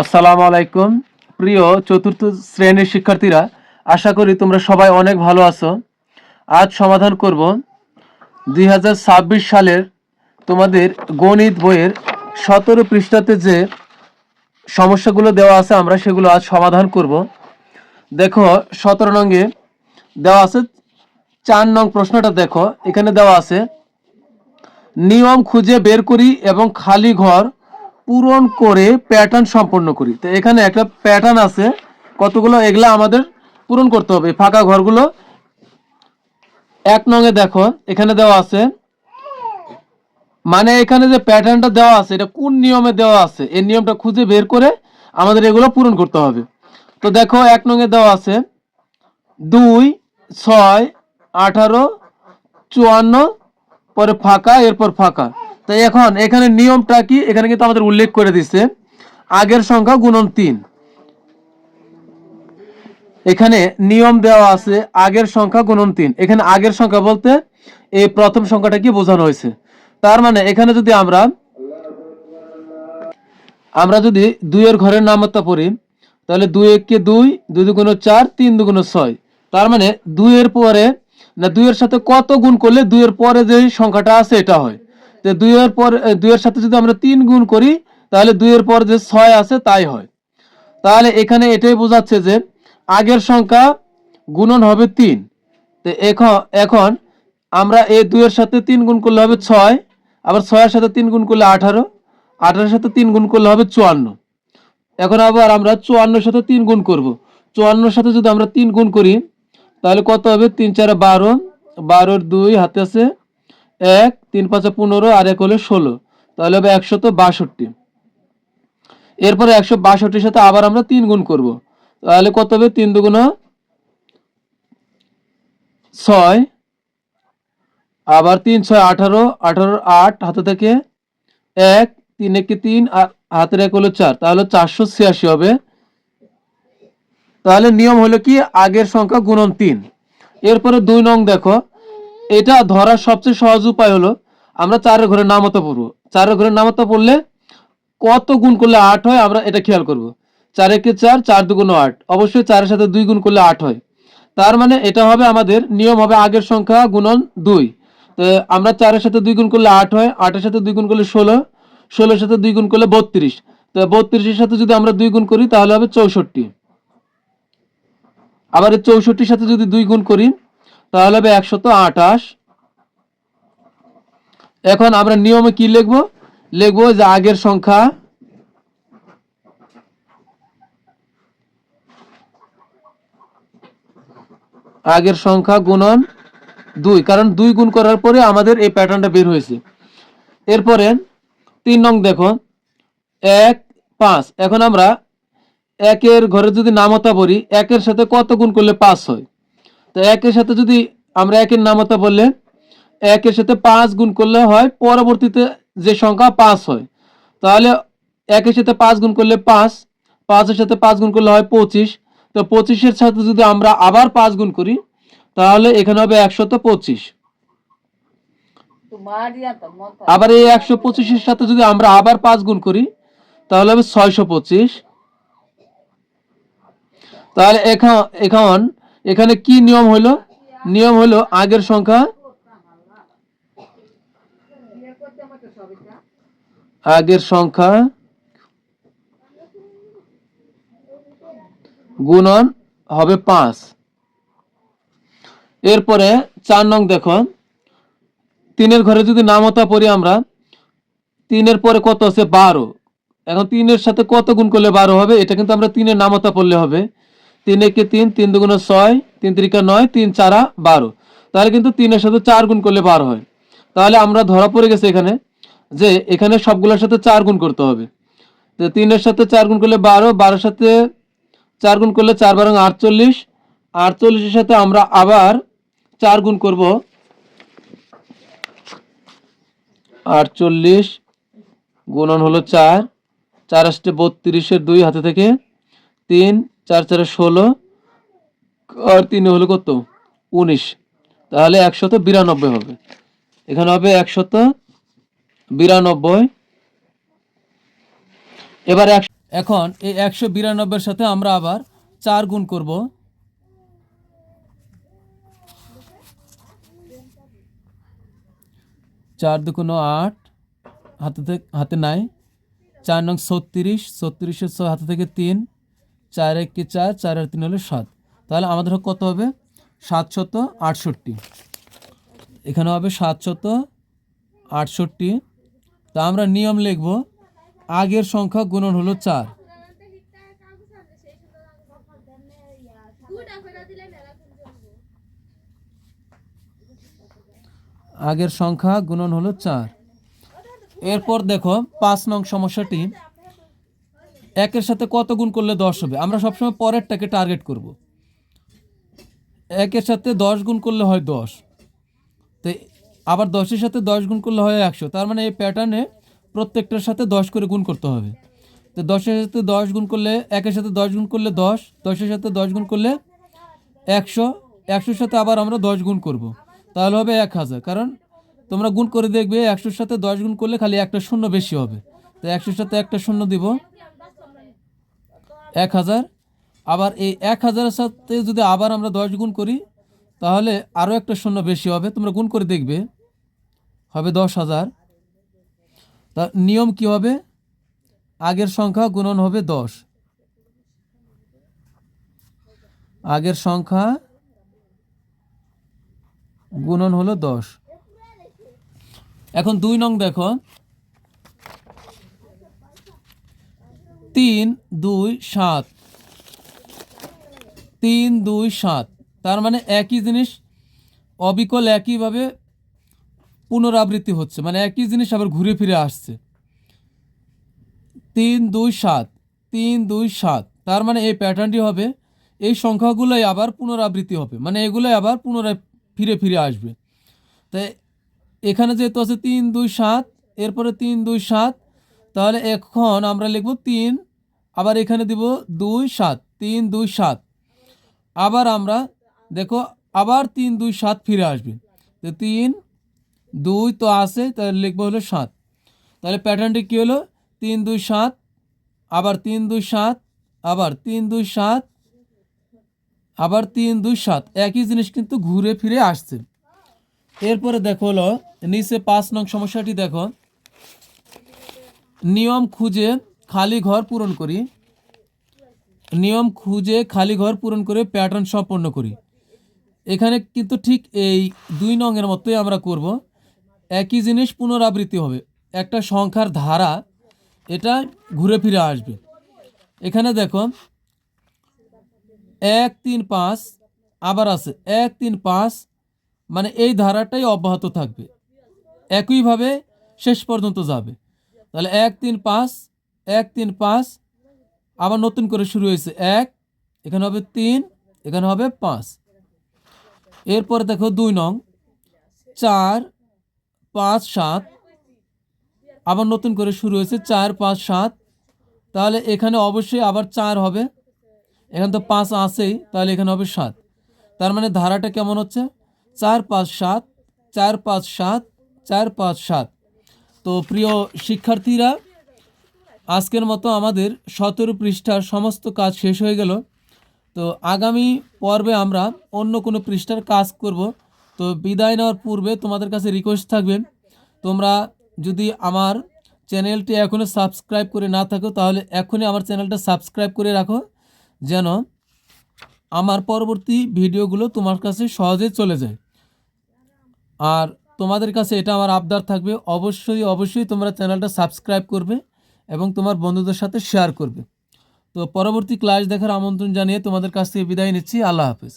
আসসালামু আলাইকুম। প্রিয় চতুর্থ শ্রেণির শিক্ষার্থীরা, আশা করি তোমরা সবাই অনেক ভালো আছো। আজ সমাধান করব। দুই হাজার ছাব্বিশ সালের তোমাদের গণিত বইয়ের সতেরো পৃষ্ঠাতে যে সমস্যাগুলো দেওয়া আছে, আমরা সেগুলো আজ সমাধান করব। দেখো, সতেরো নঙ্গে দেওয়া আছে, চার নং প্রশ্নটা দেখো। এখানে দেওয়া আছে, নিয়ম খুঁজে বের করি এবং খালি ঘর পূরণ করে প্যাটার্ন সম্পন্ন করি। তো এখানে একটা প্যাটার্ন আছে, কতগুলো এগুলা আমাদের পূরণ করতে হবে। ফাঁকা ঘরগুলো, এক নঙে দেখো, এখানে দেওয়া আছে মানে এখানে যে প্যাটার্নটা দেওয়া আছে, এটা কোন নিয়মে দেওয়া আছে, এই নিয়মটা খুঁজে বের করে আমাদের এগুলো পূরণ করতে হবে। তো দেখো, এক নঙে দেওয়া আছে, দুই, ছয়, আঠারো, চুয়ান্ন, পরে ফাঁকা, এরপর ফাঁকা। তো এখন এখানে নিয়মটা কি? এখানে কিন্তু আমাদের উল্লেখ করে দিচ্ছে আগের সংখ্যা গুণন তিন। এখানে নিয়ম দেওয়া আছে, আগের সংখ্যা গুণন তিন। এখানে আগের সংখ্যা বলতে এই প্রথম সংখ্যাটা কি বোঝানো হয়েছে? তার মানে এখানে যদি আমরা আমরা যদি দুইয়ের ঘরের নামতা পড়ি, তাহলে দুই এককে দুই দুই দুগুণ চার, তিন দুগুণ ছয়। তার মানে দুইয়ের পরে, না দুইয়ের সাথে কত গুণ করলে দুইয়ের পরে যে সংখ্যাটা আছে এটা হয়? তো দুইয়ের পর দুইয়ের সাথে যদি আমরা তিন গুণ করি, তাহলে দুইয়ের পর যে ছয় আছে, তাই হয়। তাহলে এখানে এটাই বোঝাচ্ছে যে আগের সংখ্যা গুণন হবে তিন। তো এখন এখন আমরা এই দুইয়ের সাথে তিন গুণ করলে হবে ছয়, আবার ছয়ের সাথে তিন গুণ করলে আঠারো, আঠারোর সাথে তিন গুণ করলে হবে চুয়ান্ন। এখন আবার আমরা চুয়ান্নর সাথে তিন গুণ করব। চুয়ান্নর সাথে যদি আমরা তিন গুণ করি, তাহলে কত হবে? তিন চারে বারো, বারোর দুই হাতে আছে এক, তিন, পাঁচে পনেরো, আর এক হলে ষোলো। তাহলে হবে একশত বাষট্টি। এরপরে একশো বাষট্টির সাথে আবার আমরা তিন গুণ করব। তাহলে কত হবে? তিন দুগুণ ছয়। আবার তিন, ছয়, আঠারো আঠারো, আট, হাতে থেকে এক, তিন, একে তিন, আর হাতের এক হলো চার। তাহলে চারশো ছিয়াশি হবে। তাহলে নিয়ম হলো কি? আগের সংখ্যা গুণন তিন। এরপরে দুই নং দেখো। এটা ধরার সবচেয়ে সহজ উপায় হলো, আমরা চারের ঘরে নামতা পড়ব। চারের ঘরে নামতা পড়লে কত গুণ করলে আট হয়, আমরা এটা খেয়াল করব। চার একে চার চার দুগুণ আট। অবশ্যই চারের সাথে দুই গুণ করলে আট হয়। তার মানে এটা হবে আমাদের নিয়ম হবে আগের সংখ্যা গুণন দুই। তো আমরা চারের সাথে দুই গুণ করলে আট হয়, আটের সাথে দুই গুণ করলে ষোলো, ষোলোর সাথে দুই গুণ করলে বত্রিশ। তো বত্রিশের সাথে যদি আমরা দুই গুণ করি, তাহলে হবে চৌষট্টি। আবার এই চৌষট্টির সাথে যদি দুই গুণ করি তাহলে হবে একশত আঠাশ। এখন আমরা নিয়মে কি লিখব? লিখব যে আগের সংখ্যা আগের সংখ্যা গুণন দুই। কারণ দুই গুণ করার পরে আমাদের এই প্যাটার্নটা বের হয়েছে। এরপরে তিন নং দেখো, এক, পাঁচ। এখন আমরা একের ঘরে যদি নামতা পড়ি, একের সাথে কত গুণ করলে পাঁচ হয়? তো একের সাথে যদি আমরা একের নামতা বললে একের সাথে পাঁচ গুণ করলে হয় পরবর্তীতে যে সংখ্যা পাঁচ হয়। তাহলে একের সাথে পাঁচ গুণ করলে পাঁচ পাঁচের সাথে পাঁচ গুণ করলে হয় পঁচিশ। তো পঁচিশের সাথে যদি আমরা আবার পাঁচ গুণ করি তাহলে এখানে হবে একশত পঁচিশ। আবার এই একশো পঁচিশের সাথে যদি আমরা আবার পাঁচ গুণ করি তাহলে হবে ছয়শো পঁচিশ। তাহলে এখন এখন এখানে কি নিয়ম হলো নিয়ম হলো আগের সংখ্যা আগের সংখ্যা গুণন হবে পাঁচ। এরপরে চার নং দেখো। তিনের ঘরে যদি নামতা পড়ি আমরা, তিনের পরে কত আছে? বারো। এখন তিনের সাথে কত গুণ করলে বারো হবে? এটা কিন্তু আমরা তিনের নামতা পড়লে হবে। তিন একে তিন তিন দুগুণ ছয়, তিন তিরিকা নয়, তিন চারা বারো। তাহলে কিন্তু তিনের সাথে চার গুণ করলে বারো হয়। তাহলে আমরা ধরা পড়ে গেছে এখানে যে এখানে সবগুলোর সাথে চার গুণ করতে হবে। তো তিনের সাথে চার গুণ করলে বারো, বারোর সাথে চার গুণ করলে চার বারং আটচল্লিশ, আটচল্লিশের সাথে আমরা আবার চার গুণ করব আটচল্লিশ গুণন হলো চার চার আসতে বত্রিশের দুই হাতে থেকে তিন চার চারে ষোলো, আর তিনে হলো কত? উনিশ। তাহলে একশত বিরানব্বই হবে। এখানে হবে একশত বিরানব্বই। এবার একশো এখন এই একশো বিরানব্বইয়ের সাথে আমরা আবার চার গুণ করব। চার দুগুণ আট, হাতে হাতে নাই। চার নং ছত্রিশ, ছত্রিশের হাতে থেকে তিন। চার একে চার চার আর তিন হলে সাত। তাহলে আমাদের কত হবে? সাতশত আটষট্টি। এখানে হবে সাতশত আটষট্টি। তা আমরা নিয়ম লিখব, আগের সংখ্যা গুণন হলো চার। আগের সংখ্যা গুণন হলো চার। এরপর দেখো পাঁচ নং সমস্যাটি। একের সাথে কত গুণ করলে দশ হবে? আমরা সবসময় পরেরটাকে টার্গেট করব। একের সাথে দশ গুণ করলে হয় দশ। তো আবার দশের সাথে দশ গুণ করলে হয় একশো। তার মানে এই প্যাটার্নে প্রত্যেকটার সাথে দশ করে গুণ করতে হবে। তো দশের সাথে দশ গুণ করলে, একের সাথে দশ গুণ করলে দশ, দশের সাথে দশ গুণ করলে একশো। একশোর সাথে আবার আমরা দশ গুণ করব। তাহলে হবে এক হাজার। কারণ তোমরা গুণ করে দেখবে, একশোর সাথে দশ গুণ করলে খালি একটা শূন্য বেশি হবে। তো একশোর সাথে একটা শূন্য দিব। এক হাজার, আবার এই এক হাজারের সাথে যদি আবার আমরা দশ গুণ করি, তাহলে আরও একটা শূন্য বেশি হবে। তোমরা গুণ করে দেখবে, হবে দশ হাজার। তা নিয়ম কি হবে? আগের সংখ্যা গুণন হবে দশ। আগের সংখ্যা গুণন হলো দশ। এখন দুই নং দেখো। তিন, দুই, সাত। তিন, দুই, সাত। তার মানে একই জিনিস অবিকল একইভাবে পুনরাবৃত্তি হচ্ছে। মানে একই জিনিস আবার ঘুরে ফিরে আসছে। তিন, দুই, সাত। তিন, দুই, সাত। তার মানে এই প্যাটার্নটি হবে, এই সংখ্যাগুলোই আবার পুনরাবৃত্তি হবে। মানে এগুলোই আবার পুনরায় ফিরে ফিরে আসবে। তাই এখানে যেহেতু আছে তিন, দুই, সাত, এরপরে তিন, দুই, সাত তাহলে এখন আমরা লিখব তিন, আবার এখানে দিব দুই সাত, তিন, দুই সাত। আবার আমরা, দেখো, আবার তিন, দুই, সাত ফিরে আসবে। তো তিন, দুই তো আছে, তাহলে লিখব হলো সাত। তাহলে প্যাটার্নটি কী হলো? তিন, দুই, সাত, আবার তিন, দুই, সাত, আবার তিন, দুই, সাত, আবার তিন, দুই, সাত। একই জিনিস কিন্তু ঘুরে ফিরে আসছে। এরপরে দেখো হলো, নিচে পাঁচ নং সমস্যাটি দেখো। নিয়ম খুঁজে খালি ঘর পূরণ করি। নিয়ম খুঁজে খালি ঘর পূরণ করে প্যাটার্ন সম্পন্ন করি। এখানে কিন্তু ঠিক এই দুই নংয়ের মতোই আমরা করব। একই জিনিস পুনরাবৃত্তি হবে। একটা সংখ্যার ধারা, এটা ঘুরে ফিরে আসবে। এখানে দেখো, এক, তিন, পাঁচ, আবার আছে। এক, তিন, পাঁচ মানে এই ধারাটাই অব্যাহত থাকবে। একইভাবে শেষ পর্যন্ত যাবে। তাহলে এক, তিন, পাঁচ, এক, তিন, পাঁচ। আবার নতুন করে শুরু হয়েছে এক, এখানে হবে তিন, এখানে হবে পাঁচ। এরপরে দেখো দুই নং, চার, পাঁচ, সাত। আবার নতুন করে শুরু হয়েছে চার, পাঁচ, সাত। তাহলে এখানে অবশ্যই আবার চার হবে। এখানে তো পাঁচ আছেই, তাহলে এখানে হবে সাত। তার মানে ধারাটা কেমন হচ্ছে? চার, পাঁচ, সাত, চার, পাঁচ, সাত, চার, পাঁচ, সাত। তো প্রিয় শিক্ষার্থীরা, আজকের মতো আমাদের সতেরো পৃষ্ঠার সমস্ত কাজ শেষ হয়ে গেল। তো আগামী পর্বে আমরা অন্য কোনো পৃষ্ঠার কাজ করব। তো বিদায় নেওয়ার পূর্বে তোমাদের কাছে রিকোয়েস্ট থাকবে, তোমরা যদি আমার চ্যানেলটি এখনও সাবস্ক্রাইব করে না থাকো, তাহলে এখনই আমার চ্যানেলটা সাবস্ক্রাইব করে রাখো, যেন আমার পরবর্তী ভিডিওগুলো তোমার কাছে সহজে চলে যায়। আর তোমাদের কাছে এটা আমার আবদার থাকবে। অবশ্যই অবশ্যই তোমরা চ্যানেলটা সাবস্ক্রাইব করবে এবং তোমার বন্ধুদের সাথে শেয়ার করবে। তো পরবর্তী ক্লাস দেখার আমন্ত্রণ জানিয়ে তোমাদের কাছ থেকে বিদায় নিচ্ছি। আল্লাহ হাফেজ।